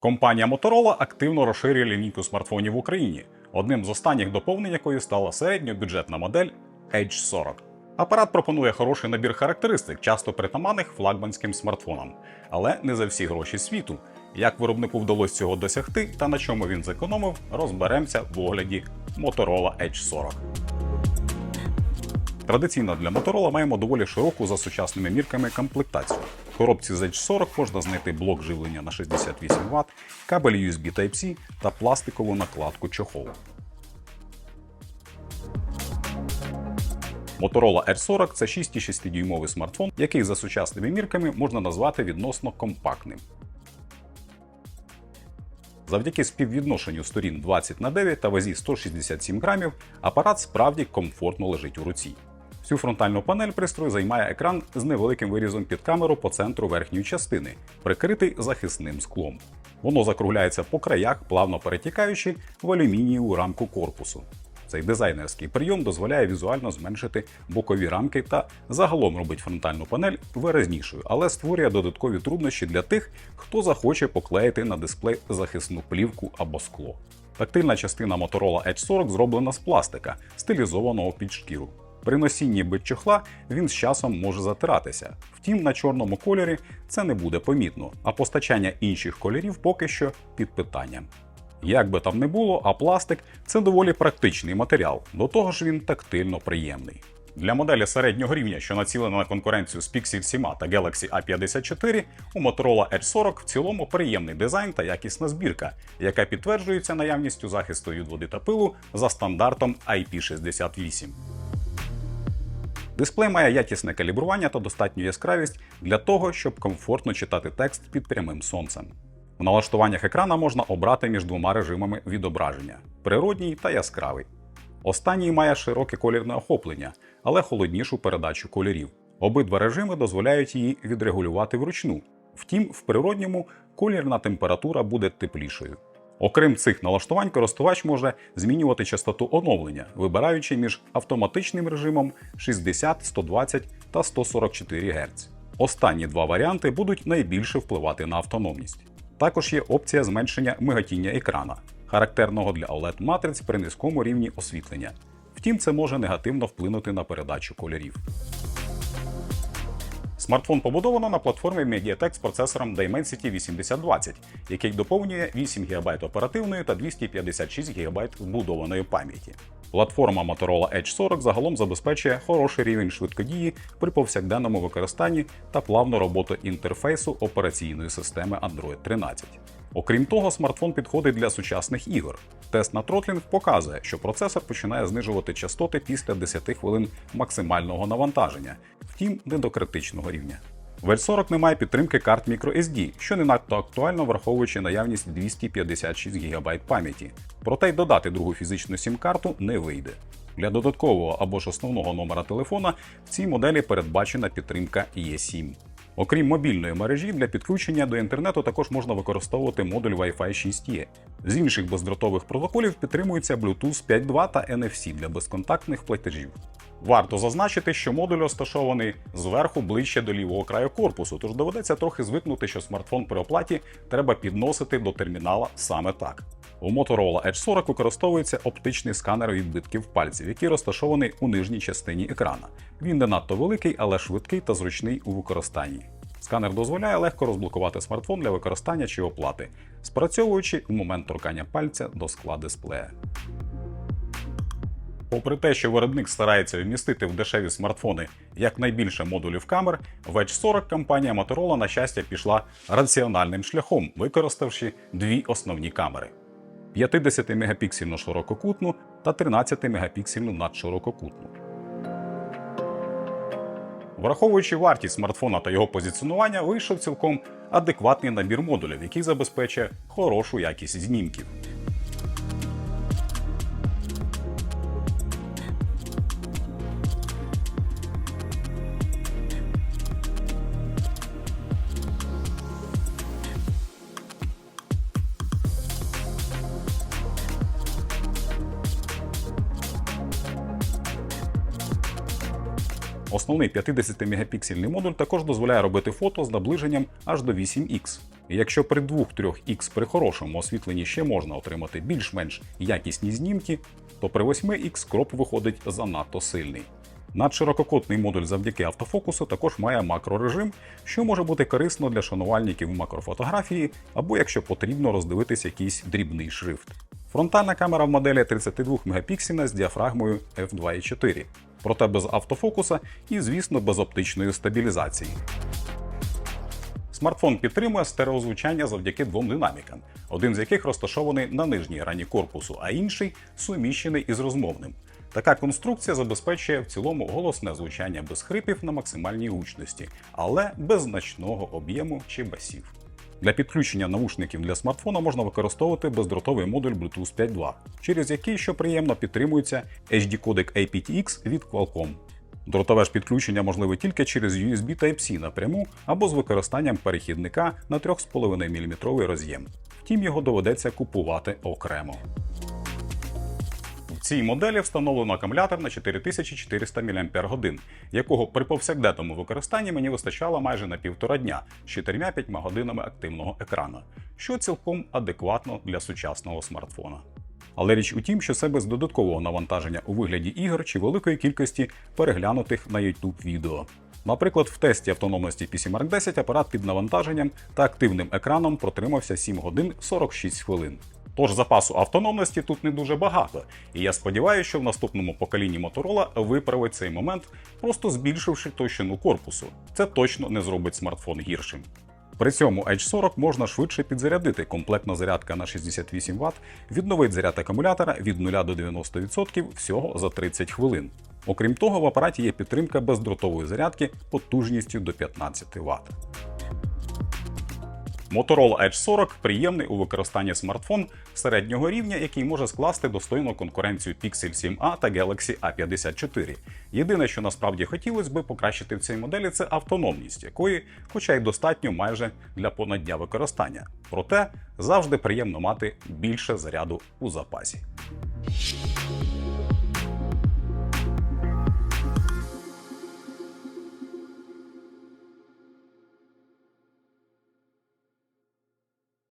Компанія Motorola активно розширює лінійку смартфонів в Україні, одним з останніх доповнень якої стала середньобюджетна модель Edge 40. Апарат пропонує хороший набір характеристик, часто притаманних флагманським смартфонам, але не за всі гроші світу. Як виробнику вдалося цього досягти та на чому він зекономив, розберемося в огляді Motorola Edge 40. Традиційно для Motorola маємо доволі широку за сучасними мірками комплектацію. Коробці з Edge 40 можна знайти блок живлення на 68 Вт, кабель USB Type-C та пластикову накладку чохол. Motorola R40 це 6,6 дюймовий смартфон, який за сучасними мірками можна назвати відносно компактним. Завдяки співвідношенню сторін 20 на 9 та вазі 167 грамів, апарат справді комфортно лежить у руці. Всю фронтальну панель пристрою займає екран з невеликим вирізом під камеру по центру верхньої частини, прикритий захисним склом. Воно закругляється по краях, плавно перетікаючи в алюмінієву рамку корпусу. Цей дизайнерський прийом дозволяє візуально зменшити бокові рамки та загалом робить фронтальну панель виразнішою, але створює додаткові труднощі для тих, хто захоче поклеїти на дисплей захисну плівку або скло. Тактильна частина Motorola Edge 40 зроблена з пластика, стилізованого під шкіру. При носінні без він з часом може затиратися. Втім, на чорному кольорі це не буде помітно, а постачання інших кольорів поки що під питанням. Як би там не було, а пластик це доволі практичний матеріал, до того ж він тактильно приємний. Для моделі середнього рівня, що націлена на конкуренцію з Pixel 7 та Galaxy A54, у Motorola Edge 40 в цілому приємний дизайн та якісна збірка, яка підтверджується наявністю захисту від води та пилу за стандартом IP68. Дисплей має якісне калібрування та достатню яскравість для того, щоб комфортно читати текст під прямим сонцем. В налаштуваннях екрана можна обрати між двома режимами відображення природній та яскравий. Останній має широке колірне охоплення, але холоднішу передачу кольорів. Обидва режими дозволяють її відрегулювати вручну. Втім, в природньому колірна температура буде теплішою. Окрім цих налаштувань, користувач може змінювати частоту оновлення, вибираючи між автоматичним режимом 60, 120 та 144 Гц. Останні два варіанти будуть найбільше впливати на автономність. Також є опція зменшення мигатіння екрана, характерного для OLED матриць при низькому рівні освітлення. Втім, це може негативно вплинути на передачу кольорів. Смартфон побудовано на платформі MediaTek з процесором Dimensity 8020, який доповнює 8 ГБ оперативної та 256 ГБ вбудованої пам'яті. Платформа Motorola Edge 40 загалом забезпечує хороший рівень швидкодії при повсякденному використанні та плавну роботу інтерфейсу операційної системи Android 13. Окрім того, смартфон підходить для сучасних ігор. Тест на тротлінг показує, що процесор починає знижувати частоти після 10 хвилин максимального навантаження, втім не до критичного рівня. В L40 немає підтримки карт microSD, що не надто актуально враховуючи наявність 256 ГБ пам'яті. Проте й додати другу фізичну сім-карту не вийде. Для додаткового або ж основного номера телефона в цій моделі передбачена підтримка E7. Окрім мобільної мережі, для підключення до інтернету також можна використовувати модуль Wi-Fi 6E. З інших бездротових протоколів підтримується Bluetooth 5.2 та NFC для безконтактних платежів. Варто зазначити, що модуль розташований зверху ближче до лівого краю корпусу, тож доведеться трохи звикнути, що смартфон при оплаті треба підносити до термінала саме так. У Motorola Edge 40 використовується оптичний сканер відбитків пальців, який розташований у нижній частині екрана. Він не надто великий, але швидкий та зручний у використанні. Сканер дозволяє легко розблокувати смартфон для використання чи оплати, спрацьовуючи у момент торкання пальця до скла дисплея. Попри те, що виробник старається вмістити в дешеві смартфони якнайбільше модулів камер, в Edge 40 компанія Motorola, на щастя, пішла раціональним шляхом, використавши дві основні камери: 50 мегапіксельну ширококутну та 13 мегапіксельну надширококутну. Враховуючи вартість смартфона та його позиціонування, вийшов цілком адекватний набір модулів, який забезпечує хорошу якість знімків. Основний 50-мегапіксельний модуль також дозволяє робити фото з наближенням аж до 8х. І якщо при 2-3х при хорошому освітленні ще можна отримати більш-менш якісні знімки, то при 8х кроп виходить занадто сильний. Надширококутний модуль завдяки автофокусу також має макрорежим, що може бути корисно для шанувальників макрофотографії або якщо потрібно роздивитись якийсь дрібний шрифт. Фронтальна камера в моделі 32 мегапіксельна з діафрагмою f2.4, проте без автофокуса і, звісно, без оптичної стабілізації. Смартфон підтримує стереозвучання завдяки двом динамікам, один з яких розташований на нижній грані корпусу, а інший суміщений із розмовним. Така конструкція забезпечує в цілому голосне звучання без хрипів на максимальній гучності, але без значного об'єму чи басів. Для підключення навушників для смартфона можна використовувати бездротовий модуль Bluetooth 5.2, через який, що приємно, підтримується HD-кодек aptX від Qualcomm. Дротове ж підключення можливе тільки через USB Type-C напряму або з використанням перехідника на 3,5 мм роз'єм. Втім, його доведеться купувати окремо. Цій моделі встановлено акумулятор на 4400 мАч, якого при повсякденному використанні мені вистачало майже на півтора дня з 4-5 годинами активного екрану, що цілком адекватно для сучасного смартфона. Але річ у тім, що це без додаткового навантаження у вигляді ігор чи великої кількості переглянутих на YouTube відео. Наприклад, в тесті автономності PC Mark 10 апарат під навантаженням та активним екраном протримався 7 годин 46 хвилин. Тож запасу автономності тут не дуже багато, і я сподіваюся, що в наступному поколінні Motorola виправить цей момент, просто збільшивши товщину корпусу. Це точно не зробить смартфон гіршим. При цьому Edge 40 можна швидше підзарядити. Комплектна зарядка на 68 Вт відновить заряд акумулятора від 0 до 90% всього за 30 хвилин. Окрім того, в апараті є підтримка бездротової зарядки потужністю до 15 Вт. Motorola Edge 40 приємний у використанні смартфон середнього рівня, який може скласти достойну конкуренцію Pixel 7a та Galaxy A54. Єдине, що насправді хотілося би покращити в цій моделі, це автономність, якої, хоча й достатньо майже для понад дня використання. Проте завжди приємно мати більше заряду у запасі.